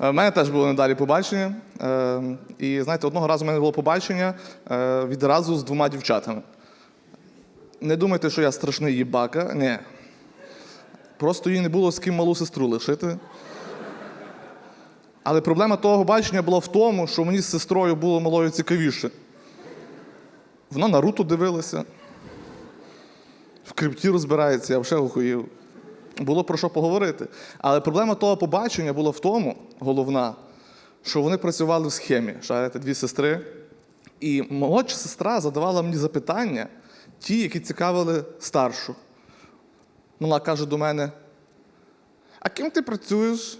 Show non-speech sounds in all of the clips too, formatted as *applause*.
Е, В мене теж було недалі побачення. Е, І знаєте, одного разу в мене було побачення е, відразу з двома дівчатами. Не думайте, що я страшний їбака. Ні. Просто їй не було з ким малу сестру лишити. Але проблема того бачення була в тому, що мені з сестрою було малою цікавіше. Вона Наруто дивилася, в крипті розбирається, я вже охуїв. Було про що поговорити. Але проблема того побачення була в тому, головна, що вони працювали в схемі, шарите, дві сестри. І молодша сестра задавала мені запитання, ті, які цікавили старшу. Вона каже до мене: А ким ти працюєш?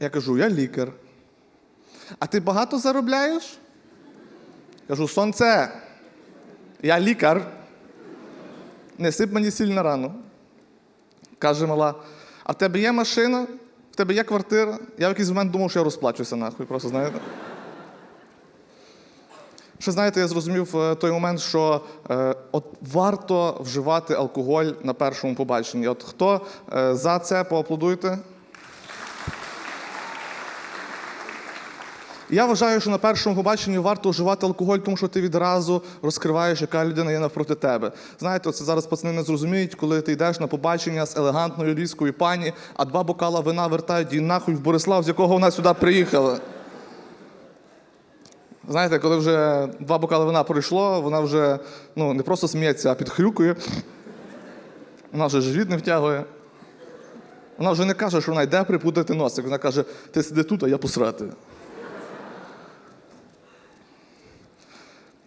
Я кажу, я лікар. А ти багато заробляєш? Кажу, сонце, я лікар. Не сип мені сіль на рану. Каже мала, а в тебе є машина, в тебе є квартира. Я в якийсь момент думав, що я розплачуся нахуй, просто знаєте. Ще знаєте, я зрозумів е, той момент, що е, от варто вживати алкоголь на першому побаченні. От хто е, за це поаплодуйте? Я вважаю, що на першому побаченні варто вживати алкоголь, тому що ти відразу розкриваєш, яка людина є навпроти тебе. Знаєте, це зараз пацани не зрозуміють, коли ти йдеш на побачення з елегантною львівською пані, а два бокала вина вертають її нахуй в Борислав, з якого вона сюди приїхала. Знаєте, коли вже два бокали вина пройшло, вона вже ну, не просто сміється, а підхрюкує. Вона вже живіт не втягує. Вона вже не каже, що вона йде припутати носик. Вона каже, ти сиди тут, а я посрати.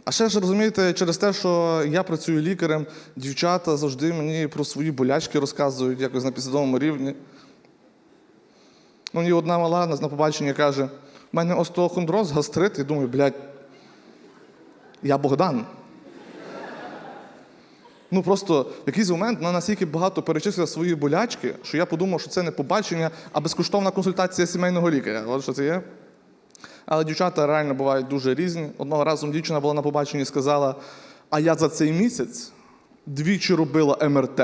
А ще ж розумієте, через те, що я працюю лікарем, дівчата завжди мені про свої болячки розказують якось на підсвідомому рівні. Ну, Мені одна мала на побаченні каже: у мене остеохондроз, гастрит, і думаю, блядь, я Богдан. Ну просто в якийсь момент вона настільки багато перечислила свої болячки, що я подумав, що це не побачення, а безкоштовна консультація сімейного лікаря. От що це є. Але дівчата реально бувають дуже різні. Одного разу дівчина була на побаченні і сказала: а я за цей місяць двічі робила МРТ.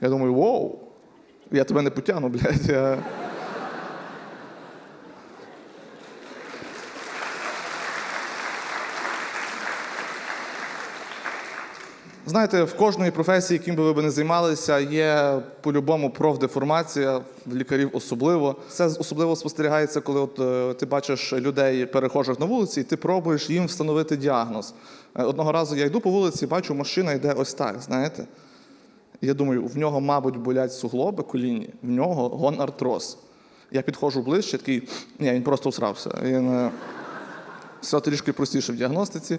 Я думаю, воу, я тебе не потягну, блядь. Знаєте, в кожної професії, яким би ви не займалися, є по-любому профдеформація, в лікарів особливо. Це особливо спостерігається, коли от, е, ти бачиш людей, перехожих на вулиці, і ти пробуєш їм встановити діагноз. Е, Одного разу я йду по вулиці, бачу, машина йде ось так, знаєте. Я думаю, в нього, мабуть, болять суглоби колінні, в нього гонартроз. Я підходжу ближче, такий, ні, він просто всрався. Він, е, все трішки простіше в діагностиці.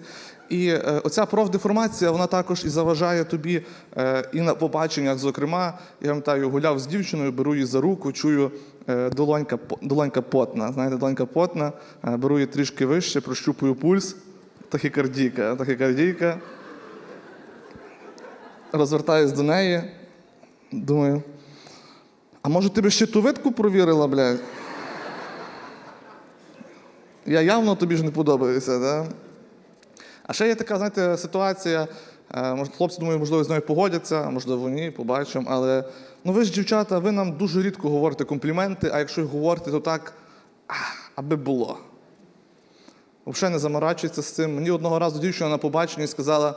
І е, оця профдеформація, вона також і заважає тобі е, і на побаченнях, зокрема, я пам'ятаю, гуляв з дівчиною, беру її за руку, чую е, долонька, долонька потна. Знаєте, долонька потна, е, беру її трішки вище, прощупую пульс, тахікардійка, тахікардійка. Розвертаюсь до неї, думаю, а може ти би ще ту витку провірила, блядь? Я явно тобі ж не подобаюся, да? А ще є така, знаєте, ситуація. е, Хлопці, думаю, можливо, з нею погодяться, можливо, ні, побачимо. Але ну ви ж, дівчата, ви нам дуже рідко говорите компліменти, а якщо говорите, то так, аби було. Взагалі не заморачується з цим. Мені одного разу дівчина на побаченні сказала: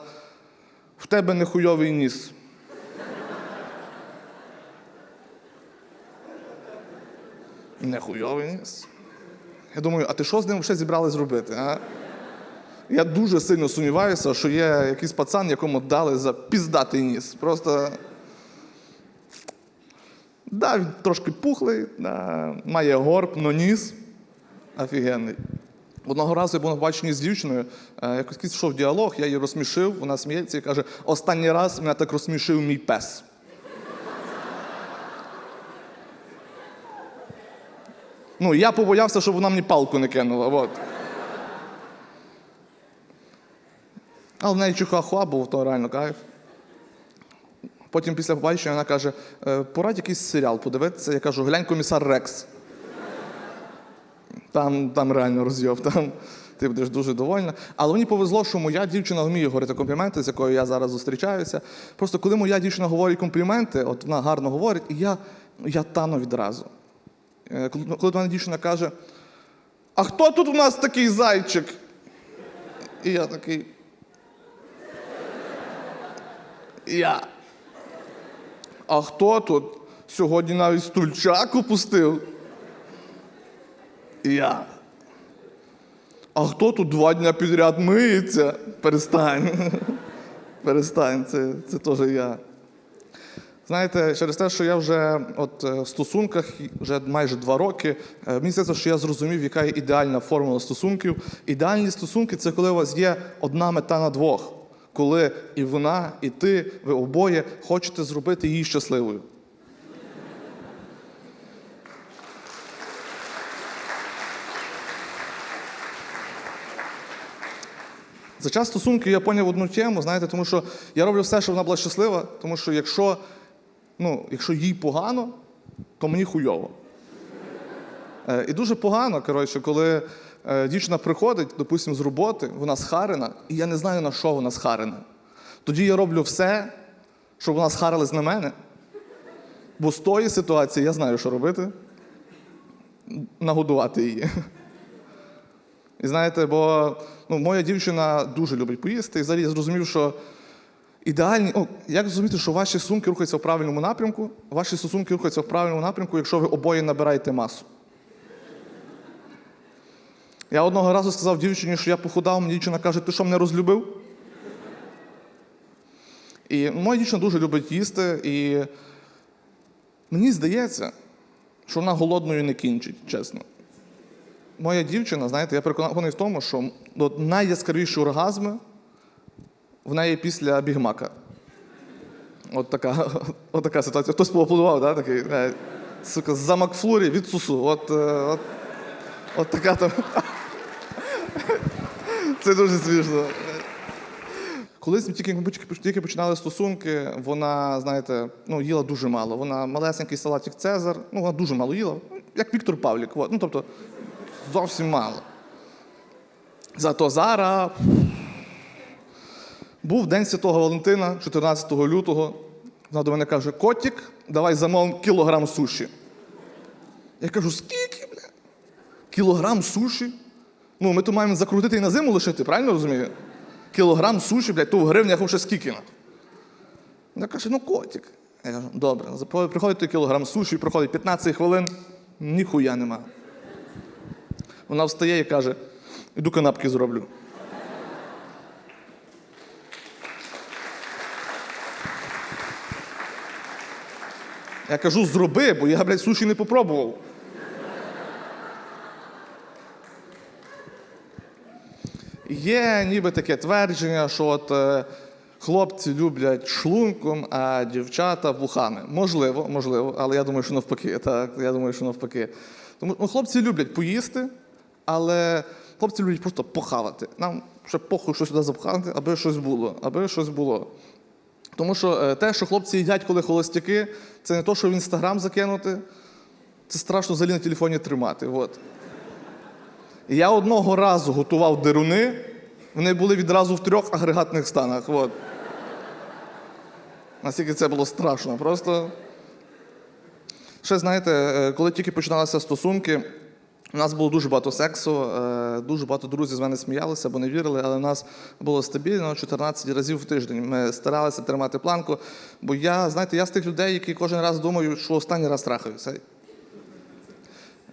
в тебе нехуйовий ніс. Нехуйовий ніс. Я думаю, а ти що з ним ще зібрали зробити? А? Я дуже сильно сумніваюся, що є якийсь пацан, якому дали за піздатий ніс. Просто. Да, він трошки пухлий, да, має горб, но ніс офігенний. Одного разу я був на з дівчиною, е, якось йшов діалог, я її розсмішив, вона сміється і каже: останній раз мене так розсмішив мій пес. Ну, я побоявся, щоб вона мені палку не кинула. От. Але в неї чихуахуа був, то реально кайф. Потім після побачення вона каже: «Е, порадь якийсь серіал подивитися. Я кажу, глянь комісар Рекс. Там, там реально розйоб, там ти будеш дуже довольна. Але мені повезло, що моя дівчина вміє говорити компліменти, з якою я зараз зустрічаюся. Просто коли моя дівчина говорить компліменти, от вона гарно говорить, і я, я тану відразу. Е, Коли до мене дівчина каже: А хто тут у нас такий зайчик? І я такий. Я. А хто тут сьогодні навіть стульчак опустив? Я. А хто тут два дня підряд миється? Перестань. *laughs* Перестань, це, це теж я. Знаєте, через те, що я вже от е, в стосунках вже майже два роки, е, мені здається, що я зрозумів, яка є ідеальна формула стосунків. Ідеальні стосунки це коли у вас є одна мета на двох, коли і вона, і ти, ви обоє хочете зробити її щасливою. За час стосунків я поняв одну тему, знаєте, тому що я роблю все, щоб вона була щаслива, тому що якщо, ну, якщо їй погано, то мені хуйово. Е, і дуже погано, коротше, коли е, дівчина приходить, допустимо, з роботи, вона схарена, і я не знаю, на що вона схарена. Тоді я роблю все, щоб вона схарилась на мене. Бо з тої ситуації я знаю, що робити. Нагодувати її. І знаєте, бо ну, моя дівчина дуже любить поїсти, і взагалі я зрозумів, що ідеальні. О, як зрозуміти, що ваші стосунки рухаються в правильному напрямку? Ваші стосунки рухаються в правильному напрямку, якщо ви обоє набираєте масу. Я одного разу сказав дівчині, що я похудав, мені дівчина каже, ти що мене розлюбив? І моя дівчина дуже любить їсти, і мені здається, що вона голодною не кінчить, чесно. Моя дівчина, знаєте, я переконаний в тому, що найяскравіші оргазми в неї після бігмака. От така, *laughs* от така ситуація. Хтось поаплодував, да? такий. е, Сука, за Макфлурі від сусу. От, е, от, от така там. *laughs* Це дуже смішно. Колись тільки, тільки починали стосунки, вона, знаєте, ну, їла дуже мало. Вона малесенький салатик Цезар, ну, вона дуже мало їла, як Віктор Павлік. От. Ну, тобто, зовсім мало. Зато зараз був День Святого Валентина, 14 лютого. Вона до мене каже: Котік, давай замовимо кілограм суші. Я кажу, скільки, бля? Кілограм суші? Ну, ми то маємо закрутити і на зиму лишити, правильно розумію? Кілограм суші, блядь, то в гривнях вже скільки? на? Вона каже, ну котик. Я кажу, добре. Приходить той кілограм суші, проходить 15 хвилин, ніхуя нема. Вона встає і каже: іду канапки зроблю. Я кажу, зроби, бо я, блядь, суші не попробував. Є ніби таке твердження, що от е, хлопці люблять шлунком, а дівчата вухами. Можливо, можливо, але я думаю, що навпаки. Так, я думаю, що навпаки. Тому ну, хлопці люблять поїсти, але хлопці люблять просто похавати. Нам ще похуй що сюди запхати, аби щось було, аби щось було. Тому що е, те, що хлопці їдять, коли холостяки, це не то, що в інстаграм закинути, це страшно взагалі на телефоні тримати. От. Я одного разу готував деруни, вони були відразу в трьох агрегатних станах. От. Наскільки це було страшно. Просто. Ще знаєте, е, коли тільки починалися стосунки, у нас було дуже багато сексу, е, дуже багато друзів з мене сміялися, бо не вірили, але у нас було стабільно 14 разів в тиждень. Ми старалися тримати планку. Бо я, знаєте, я з тих людей, які кожен раз думають, що останній раз трахаюся.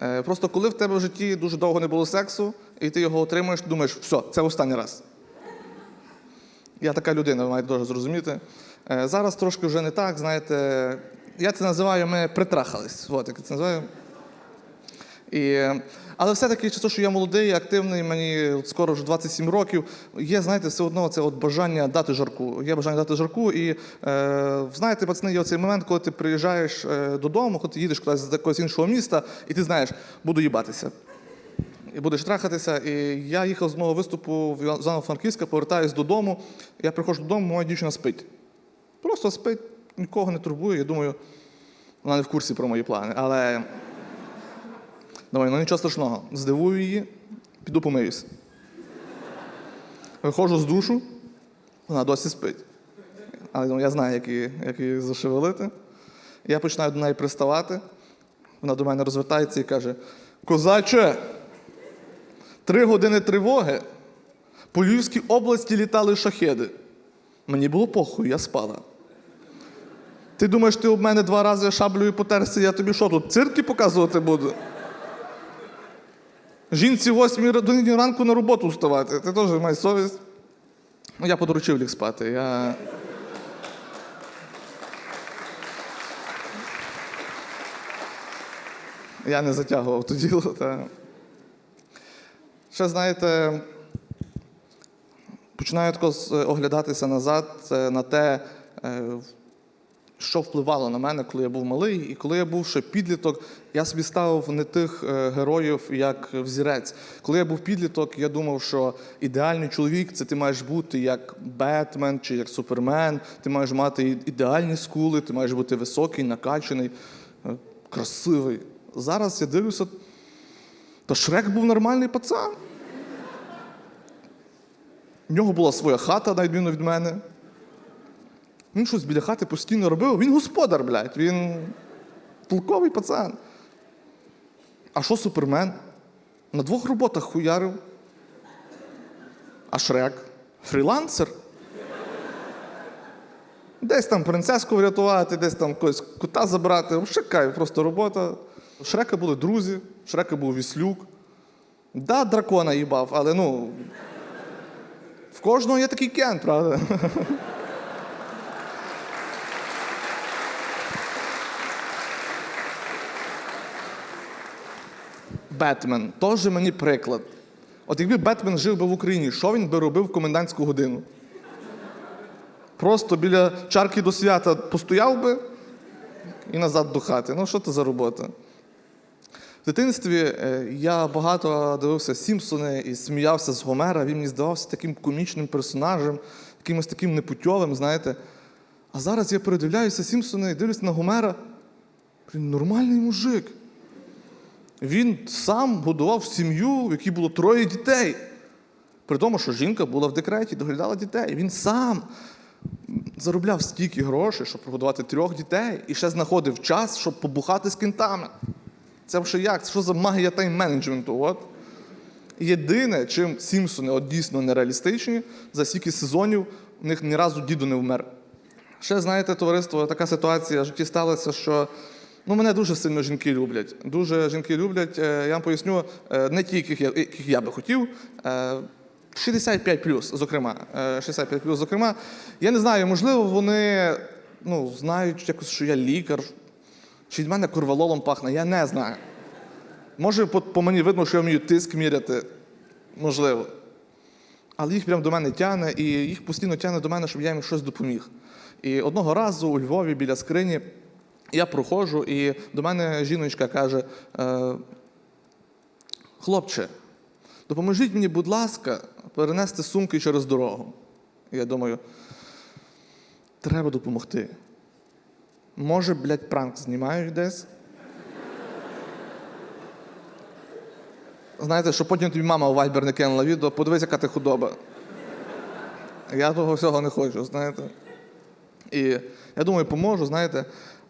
Е, Просто коли в тебе в житті дуже довго не було сексу, і ти його отримуєш, думаєш, все, це останній раз. Я така людина, ви маєте дуже зрозуміти. Е, Зараз трошки вже не так, знаєте, я це називаю, ми притрахались. От, як це називаю. І, але все-таки через те, що я молодий, активний, мені скоро вже 27 років, є, знаєте, все одно це от бажання дати жарку. Є бажання дати жарку. І е, знаєте, пацани, є оцей момент, коли ти приїжджаєш е, додому, коли ти їдеш кудись з якогось іншого міста, і ти знаєш, буду їбатися. І будеш трахатися. І я їхав з одного виступу в Івано-Франківська, повертаюсь додому. Я приходжу додому, моя дівчина спить. Просто спить, нікого не турбує. Я думаю, вона не в курсі про мої плани. Але Думаю, ну нічого страшного. Здивую її, піду помиюсь. Виходжу з душу, вона досі спить. Але думаю, я знаю, як її, як її зашевелити. Я починаю до неї приставати. Вона до мене розвертається і каже: Козаче, три години тривоги. По Львівській області літали шахеди. Мені було похуй, я спала. Ти думаєш, ти об мене два рази шаблею потерся, я тобі що тут, цирки показувати буду? Жінці в 8 годині ранку на роботу вставати. Ти теж маєш совість. Ну, я подоручив ліг спати. Я... я не затягував то діло. Та... Ще знаєте, починаю тако оглядатися назад е, на те, е, що впливало на мене, коли я був малий, і коли я був ще підліток, я собі ставив не тих е, героїв, як взірець. Коли я був підліток, я думав, що ідеальний чоловік це ти маєш бути як Бетмен чи як Супермен, ти маєш мати ідеальні скули, ти маєш бути високий, накачаний, е, красивий. Зараз я дивлюся, та Шрек був нормальний пацан. В нього була своя хата, на відміну від мене. Він щось біля хати постійно робив. Він господар, блядь, він толковий пацан. А що Супермен? На двох роботах хуярив. А Шрек? Фрілансер? Десь там принцеску врятувати, десь там когось кота забрати. Взагалі кайф, просто робота. У Шрека були друзі, у Шрека був віслюк. Да, дракона їбав, але ну. В кожного є такий кен, правда? Бетмен теж мені приклад. От якби Бетмен жив би в Україні, що він би робив в комендантську годину? Просто біля чарки до свята постояв би і назад до хати. Ну, що це за робота? В дитинстві е, я багато дивився Сімпсони і сміявся з Гомера. Він мені здавався таким комічним персонажем, якимось таким непутьовим, знаєте. А зараз я передивляюся Сімпсони і дивлюся на Гомера. Блін, нормальний мужик. Він сам будував сім'ю, в якій було троє дітей. При тому, що жінка була в декреті, доглядала дітей. Він сам заробляв стільки грошей, щоб прогодувати трьох дітей, і ще знаходив час, щоб побухати з кінтами. Це вже як? Це що за магія тайм-менеджменту? От. Єдине, чим Сімпсони от дійсно нереалістичні, за стільки сезонів в них ні разу діду не вмер. Ще, знаєте, товариство, така ситуація в житті сталася, що ну, мене дуже сильно жінки люблять. Дуже жінки люблять. Е, Я вам поясню, е, не ті, яких я, яких я би хотів. е, 65 плюс, зокрема. Е, 65 плюс, зокрема. Я не знаю, можливо, вони ну, знають якось, що я лікар, чи від мене курвалолом пахне, я не знаю. Може, по, по мені видно, що я вмію тиск міряти. Можливо. Але їх прямо до мене тягне, і їх постійно тягне до мене, щоб я їм щось допоміг. І одного разу у Львові біля скрині я проходжу, і до мене жіночка каже: е, хлопче, допоможіть мені, будь ласка, перенести сумки через дорогу. Я думаю, треба допомогти. Може, блядь, пранк знімають десь? Знаєте, що потім тобі мама у Viber не кинула відео, подивись, яка ти худоба. Я того всього не хочу, знаєте. І я думаю, поможу, знаєте.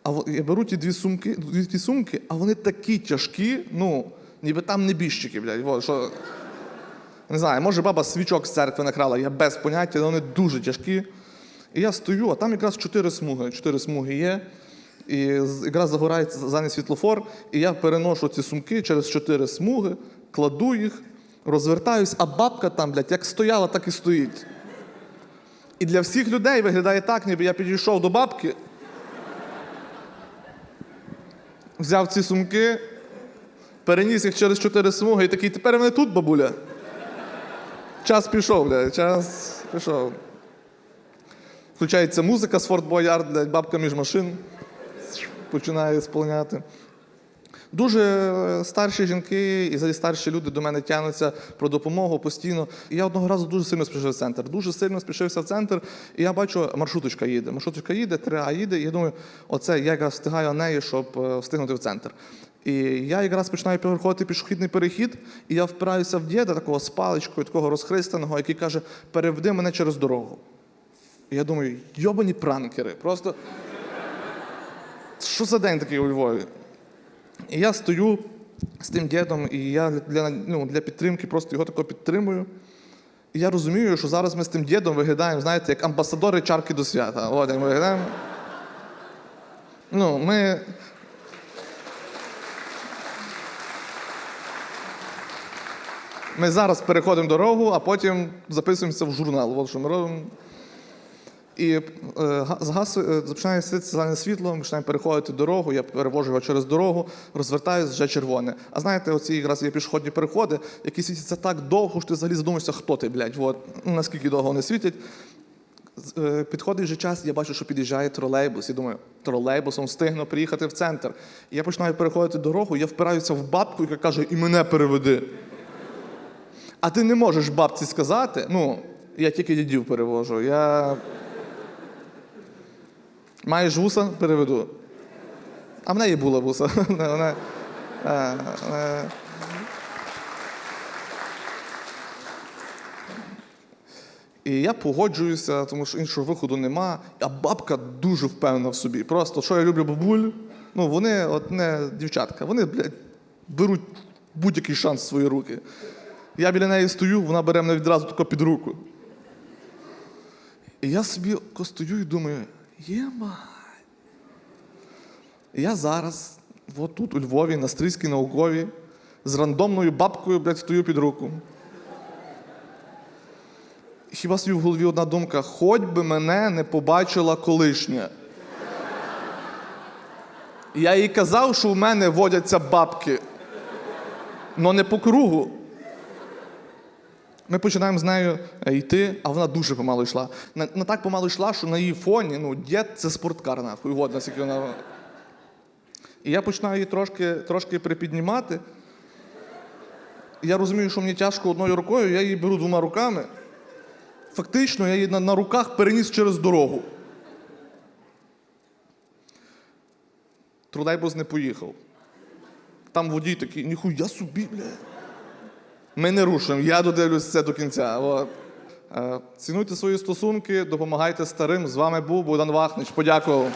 А я беру ті дві сумки, дві сумки, а вони такі тяжкі, ну, ніби там небіжчики, блядь. Во, що... Не знаю, може баба свічок з церкви накрала, я без поняття, але вони дуже тяжкі. І я стою, а там якраз чотири смуги. Чотири смуги є. І якраз загорається зайний світлофор, і я переношу ці сумки через чотири смуги, кладу їх, розвертаюсь, а бабка там, блядь, як стояла, так і стоїть. І для всіх людей виглядає так, ніби я підійшов до бабки, взяв ці сумки, переніс їх через чотири смуги і такий, тепер вони тут, бабуля. Час пішов, блядь, час пішов. Включається музика з Форт Боярд, бабка між машин починає сповняти. Дуже е, старші жінки і старші люди до мене тягнуться про допомогу постійно. І я одного разу дуже сильно спішив в центр. Дуже сильно спішився в центр, і я бачу, маршруточка їде. Маршруточка їде, 3А їде, і я думаю, оце я якраз встигаю неї, щоб е, встигнути в центр. І я якраз починаю переходити пішохідний перехід, і я впираюся в діда, такого з паличкою, такого розхристаного, який каже: переведи мене через дорогу. І я думаю, йобані пранкери. Просто що за день такий у Львові? І я стою з тим дідом, і я для, ну, для підтримки просто його тако підтримую. І я розумію, що зараз ми з тим дідом виглядаємо, знаєте, як амбасадори чарки до свята. От як ми виглядаємо. Ну, ми. Ми зараз переходимо дорогу, а потім записуємося в журнал. От що ми робимо. І е, га- згас, е, починає світити зелене світло, ми переходити дорогу, я перевожу його через дорогу, розвертаюсь, вже червоне. А знаєте, оці якраз є пішохідні переходи, які світяться так довго, що ти взагалі задумаєшся, хто ти, блядь, от, ну, наскільки довго вони світять. Е, Підходить вже час, я бачу, що під'їжджає тролейбус. І думаю, тролейбусом встигну приїхати в центр. І я починаю переходити дорогу, я впираюся в бабку, яка каже, і мене переведи. А ти не можеш бабці сказати, ну, я тільки дідів перевожу. Я Маєш вуса, переведу. А в неї була вуса. *laughs* Вона. І я погоджуюся, тому що іншого виходу нема. А бабка дуже впевнена в собі. Просто що я люблю бабуль, ну вони от не дівчатка, вони, блядь, беруть будь-який шанс в свої руки. Я біля неї стою, вона бере мене відразу тако під руку. І я собі стою і думаю, єма. Я зараз, от тут, у Львові, на Стрийській науковій, з рандомною бабкою, блядь, стою під руку. Хіба собі в голові одна думка, хоч би мене не побачила колишня. Я їй казав, що в мене водяться бабки, але не по кругу. Ми починаємо з нею е, йти, а вона дуже помало йшла. На, на так помало йшла, що на її фоні, ну, дід це спорткар, нахуй, от наскільки вона. І я починаю її трошки, трошки припіднімати. Я розумію, що мені тяжко одною рукою, я її беру двома руками. Фактично, я її на, на руках переніс через дорогу. Тролейбус не поїхав. Там водій такий, ніхуя собі, бля. Ми не рушимо, я додивлюсь це до кінця. Е, Цінуйте свої стосунки, допомагайте старим. З вами був Богдан Вахнич. Подякував.